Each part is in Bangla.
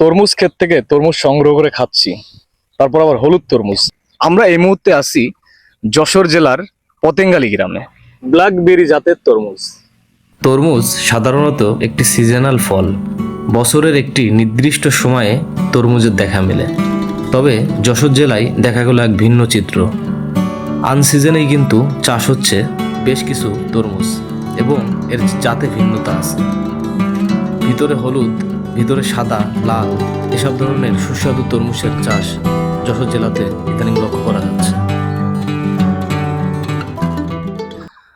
তরমুজ ক্ষেত থেকে তরমুজ সংগ্রহ করে খাচ্ছি। তারপর আবার হলুদ তরমুজ। আমরা এই মুহূর্তে আছি যশোর জেলার পতেঙ্গালি গ্রামে। ব্ল্যাকবেরি জাতের তরমুজ। তরমুজ সাধারণত একটি সিজনাল ফল। বছরের একটি নির্দিষ্ট সময়ে তরমুজের দেখা মেলে। তবে যশোর জেলায় দেখা গেল এক ভিন্ন চিত্র। আনসিজনেই কিন্তু চাষ হচ্ছে বেশ কিছু তরমুজ এবং এর জাতে ভিন্নতা আছে। ভিতরে হলুদ ভিতরে সাদা, লাল, এসব ধরনের সুস্বাদু তরমুজের চাষ যশোর জেলাতে ইদানিং লক্ষ্য করা যাচ্ছে।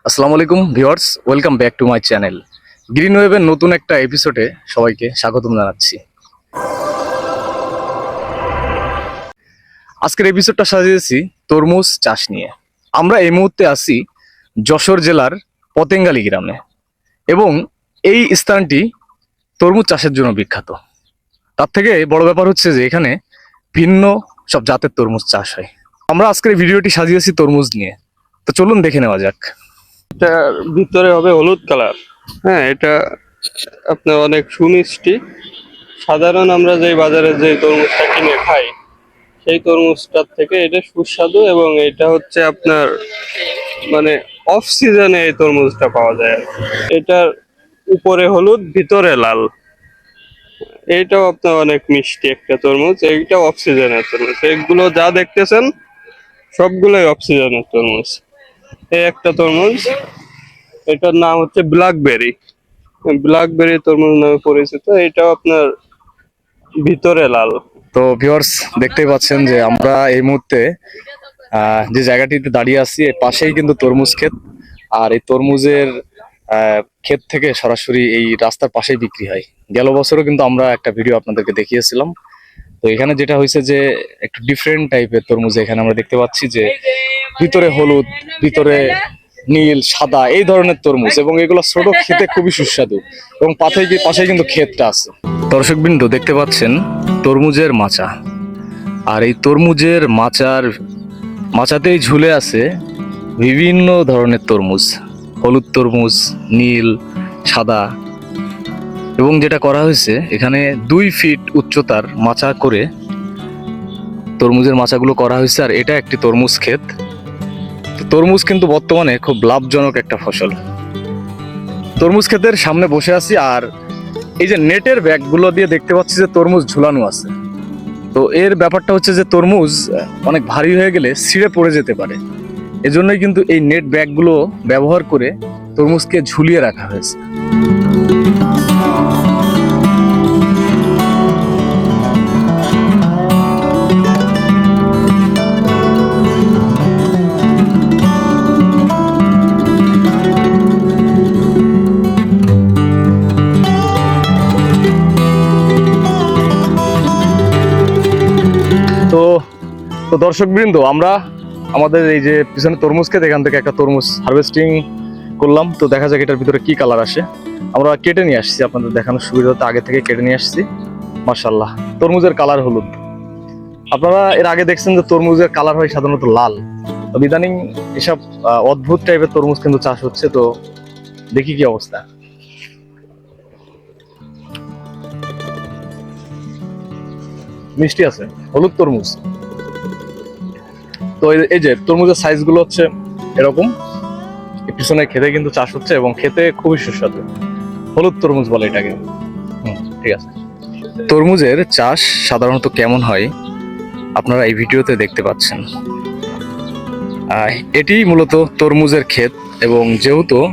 আসসালামু আলাইকুম, viewers, welcome back to my channel. Green ওয়েভের নতুন একটা এপিসোডে সবাইকে স্বাগতম জানাচ্ছি। আজকের এপিসোডটা সাজিয়েছি তরমুজ চাষ নিয়ে। আমরা এই মুহূর্তে আছি যশোর জেলার পতেঙ্গালি গ্রামে এবং এই স্থানটি তরমুজ চাষের জন্য বিখ্যাত। তার থেকে বড় ব্যাপার হচ্ছে যে এখানে ভিন্ন সব জাতের তরমুজ চাষ হয়। আমরা আজকের ভিডিওটি সাজিয়েছি তরমুজ নিয়ে। তো চলুন দেখে নেওয়া যাক। এটার ভিতরে হবে হলুদ কালার। হ্যাঁ এটা আপনার অনেক সুমিষ্টি। সাধারণ আমরা যে বাজারে যে তরমুজটা কিনে খাই, সেই তরমুজটার থেকে এটা সুস্বাদু এবং এটা হচ্ছে আপনার মানে অফ সিজনে এই তরমুজটা পাওয়া যায়। এটার উপরে হলুদ, ভিতরে লাল। এইটাও আপনার অনেক মিষ্টি একটা তরমুজ। এইটাও অফ সিজনের তরমুজ। এগুলো যা দেখতেছেন, সবগুলোই অক্সিজেনের তরমুজ। এই একটা তরমুজ, এটার নাম হচ্ছে ব্ল্যাকবেরি। ব্ল্যাকবেরি তরমুজ নামে পরিচিত। এটাও আপনার ভিতরে লাল। তো ভিউয়ার্স দেখতেই পাচ্ছেন যে আমরা এই মুহূর্তে যে জায়গাটিতে দাঁড়িয়ে আছি, এর পাশেই কিন্তু তরমুজ ক্ষেত। আর এই তরমুজের ক্ষেত থেকে সরাসরি এই রাস্তার পাশেই বিক্রি হয়। গেল বছরও কিন্তু আমরা একটা ভিডিও আপনাদেরকে দেখিয়েছিলাম। তো এখানে যেটা হয়েছে যে, একটু ডিফারেন্ট টাইপের তরমুজ এখানে আমরা দেখতে পাচ্ছি যে, ভিতরে হলুদ, ভিতরে নীল, সাদা, এই ধরনের তরমুজ এবং এগুলো ছোট খেতে খুবই সুস্বাদু এবং পাশে পাশে কিন্তু ক্ষেতটা আছে। দর্শকবৃন্দ দেখতে পাচ্ছেন তরমুজের মাচা। আর এই তরমুজের মাচার মাচাতেই ঝুলে আছে বিভিন্ন ধরনের তরমুজ। হলুদ তরমুজ, নীল, সাদা। এবং যেটা করা হয়েছে, এখানে দুই ফিট উচ্চতার মাচা করে তরমুজের মাচাগুলো করা হয়েছে, আর এটা একটি তরমুজ ক্ষেত। তরমুজ কিন্তু বর্তমানে খুব লাভজনক একটা ফসল। তরমুজ ক্ষেতের সামনে বসে আছি, আর এই যে নেটের ব্যাগগুলো দিয়ে দেখতে পাচ্ছি যে তরমুজ ঝুলানো আছে। তো এর ব্যাপারটা হচ্ছে যে তরমুজ অনেক ভারী হয়ে গেলে ছিঁড়ে পড়ে যেতে পারে। এজন্যই কিন্তু এই নেট ব্যাগগুলো ব্যবহার করে তরমুজকে ঝুলিয়ে রাখা হয়েছে। তো দর্শকবৃন্দ আমরা আমাদের এই যে পিছনে তরমুজ খেতে, এখান থেকে একটা তরমুজ হারভেস্টিং করলাম। তো দেখা যাক এটার ভিতরে কি কালার আসে। আমরা কেটে নিয়ে আসছি, আপনাদের দেখানোর সুবিধা সুবিধাতে আগে থেকে কেটে নিয়ে আসছি। মার্শাল্লাহ তরমুজের কালার হলুদ। আপনারা এর আগে দেখছেন যে তরমুজের কালার হয় সাধারণত লাল। তো ইদানিং এসব অদ্ভুত টাইপের তরমুজ কিন্তু চাষ হচ্ছে, তো দেখি কি অবস্থা। মিষ্টি আছে, হলুদ তরমুজ। তো এই- যে তরমুজের সাইজগুলো হচ্ছে এরকম। পিছনে খেতে কিন্তু চাষ হচ্ছে এবং খেতে খুবই সুস্বাদু। হলুদ তরমুজ বলে এটাকে। ঠিক আছে। তরমুজের চাষ সাধারণত কেমন হয় আপনারা এই ভিডিওতে দেখতে পাচ্ছেন। এটি মূলত তরমুজের ক্ষেত এবং যেহেতু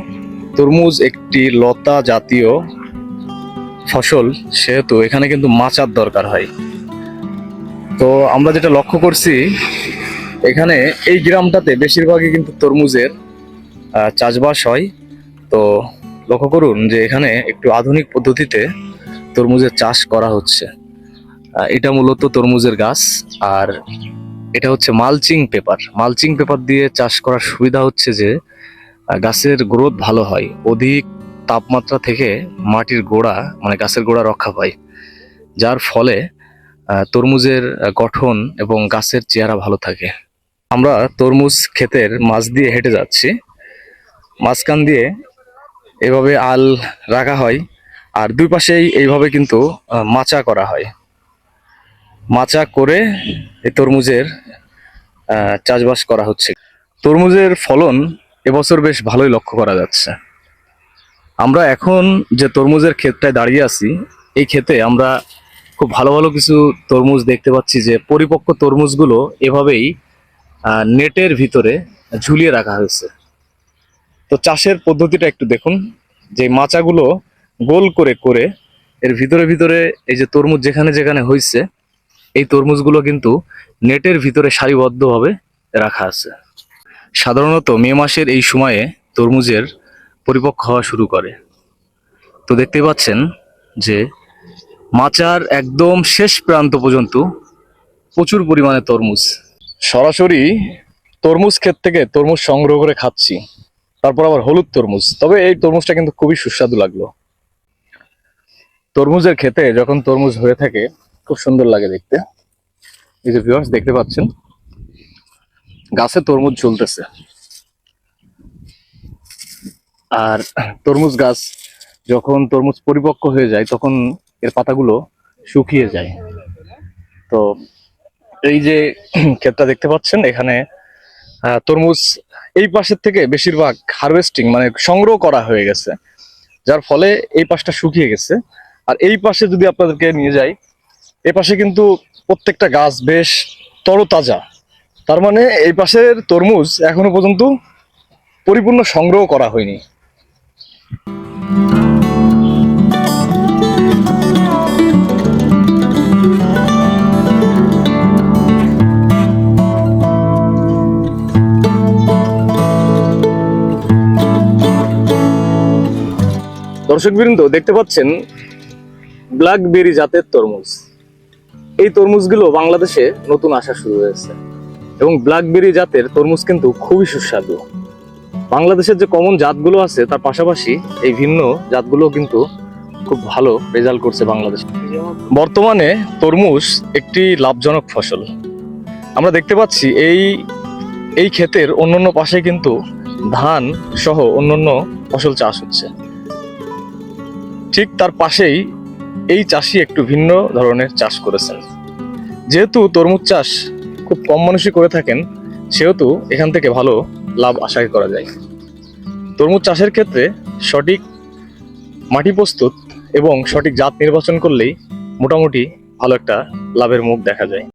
তরমুজ একটি লতা জাতীয় ফসল, সেহেতু এখানে কিন্তু মাচার দরকার হয়। তো আমরা যেটা লক্ষ্য করছি এখানে এই গ্রামটাতে বেশিরভাগই কিন্তু তরমুজের চাষবাস হয়। তো লক্ষ্য করুন যে এখানে একটু আধুনিক পদ্ধতিতে তরমুজের চাষ করা হচ্ছে। এটা মূলত তরমুজের গাছ। আর এটা হচ্ছে মালচিং পেপার। মালচিং পেপার দিয়ে চাষ করার সুবিধা হচ্ছে যে গাছের গ্রোথ ভালো হয়। অধিক তাপমাত্রা থেকে মাটির গোড়া মানে গাছের গোড়া রক্ষা পায়। যার ফলে তরমুজের গঠন এবং গাছের চেহারা ভালো থাকে। আমরা তরমুজ ক্ষেতের মাছ দিয়ে হেঁটে যাচ্ছি। মাঝখান দিয়ে এভাবে আল রাখা হয় আর দুই পাশেই এইভাবে কিন্তু মাচা করা হয়। মাচা করে এই তরমুজের চাষবাস করা হচ্ছে। তরমুজের ফলন এবছর বেশ ভালোই লক্ষ্য করা যাচ্ছে। আমরা এখন যে তরমুজের ক্ষেতটায় দাঁড়িয়ে আছি, এই ক্ষেতে আমরা খুব ভালো ভালো কিছু তরমুজ দেখতে পাচ্ছি যে, পরিপক্ক তরমুজগুলো এভাবেই নেটের ভিতরে ঝুলিয়ে রাখা হয়েছে। তো চাষের পদ্ধতিটা একটু দেখুন। যে মাচাগুলো গোল করে করে এর ভিতরে ভিতরে এই যে তরমুজ যেখানে যেখানে হয়েছে এই তরমুজগুলো কিন্তু নেটের ভিতরে সারিবদ্ধভাবে রাখা আছে। সাধারণত মে মাসের এই সময়ে তরমুজের পরিপক্ক হওয়া শুরু করে। তো দেখতে পাচ্ছেন যে মাচার একদম শেষ প্রান্ত পর্যন্ত প্রচুর পরিমাণে তরমুজ সরাসরি তরমুজ ক্ষেত থেকে তরমুজ সংগ্রহ করে খাচ্ছি। তারপর আবার হলুদ তরমুজ। তবে এই তরমুজটা কিন্তু খুবই সুস্বাদু লাগল। তরমুজের খেতে যখন তরমুজ হয়ে থাকে, খুব সুন্দর লাগে দেখতে। এই যে দেখতে পাচ্ছেন, গাছে তরমুজ ঝুলতেছে। আর তরমুজ গাছ যখন তরমুজ পরিপক্ক হয়ে যায়, তখন এর পাতাগুলো শুকিয়ে যায়। তো এই যে ক্ষেতটা দেখতে পাচ্ছেন, এখানে তরমুজ, এই পাশের থেকে বেশিরভাগ হারভেস্টিং মানে সংগ্রহ করা হয়ে গেছে। যার ফলে এই পাশটা শুকিয়ে গেছে। আর এই পাশে যদি আপনাদেরকে নিয়ে যাই এই পাশে কিন্তু প্রত্যেকটা গাছ বেশ তরতাজা। তার মানে এই পাশের তরমুজ এখনও পর্যন্ত পরিপূর্ণ সংগ্রহ করা হয়নি। দর্শকবৃন্দ, দেখতে পাচ্ছেন ব্ল্যাকবেরি জাতের তরমুজ। এই তরমুজগুলো বাংলাদেশে নতুন আসা শুরু হয়েছে এবং ব্ল্যাকবেরি জাতের তরমুজ কিন্তু খুবই সুস্বাদু। বাংলাদেশের যে কমন জাতগুলো আছে, তার পাশাপাশি এই ভিন্ন জাতগুলো কিন্তু খুব ভালো রেজাল্ট করছে বাংলাদেশে। বর্তমানে তরমুজ একটি লাভজনক ফসল। আমরা দেখতে পাচ্ছি এই এই ক্ষেতের অন্যান্য পাশে কিন্তু ধান সহ অন্যান্য ফসল চাষ হচ্ছে। ঠিক তার পাশেই এই চাষি একটু ভিন্ন ধরনের চাষ করেছেন। যেহেতু তরমুজ চাষ খুব কম মানুষই করে থাকেন, সেহেতু এখান থেকে ভালো লাভ আশা করা যায়। তরমুজ চাষের ক্ষেত্রে সঠিক মাটি প্রস্তুত এবং সঠিক জাত নির্বাচন করলেই মোটামুটি ভালো একটা লাভের মুখ দেখা যায়।